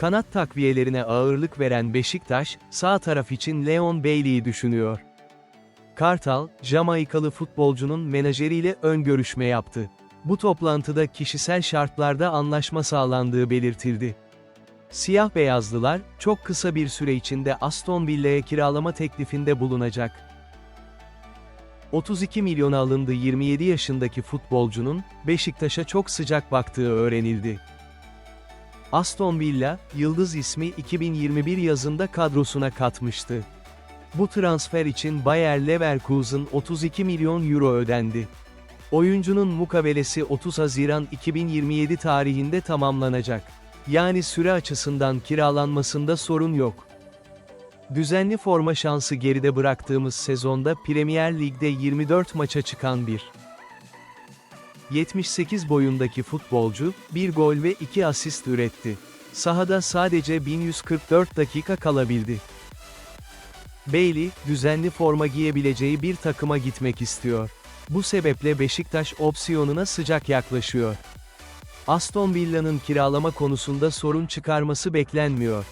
Kanat takviyelerine ağırlık veren Beşiktaş, sağ taraf için Leon Bailey'i düşünüyor. Kartal, Jamaikalı futbolcunun menajeriyle ön görüşme yaptı. Bu toplantıda kişisel şartlarda anlaşma sağlandığı belirtildi. Siyah beyazlılar, çok kısa bir süre içinde Aston Villa'ya kiralama teklifinde bulunacak. 32 milyona alındı 27 yaşındaki futbolcunun, Beşiktaş'a çok sıcak baktığı öğrenildi. Aston Villa, Yıldız ismi 2021 yazında kadrosuna katmıştı. Bu transfer için Bayer Leverkusen 32 milyon euro ödendi. Oyuncunun mukavelesi 30 Haziran 2027 tarihinde tamamlanacak. Yani süre açısından kiralanmasında sorun yok. Düzenli forma şansı geride bıraktığımız sezonda Premier Lig'de 24 maça çıkan bir 78 boyundaki futbolcu, bir gol ve iki asist üretti. Sahada sadece 1144 dakika kalabildi. Bailey, düzenli forma giyebileceği bir takıma gitmek istiyor. Bu sebeple Beşiktaş opsiyonuna sıcak yaklaşıyor. Aston Villa'nın kiralama konusunda sorun çıkarması beklenmiyor.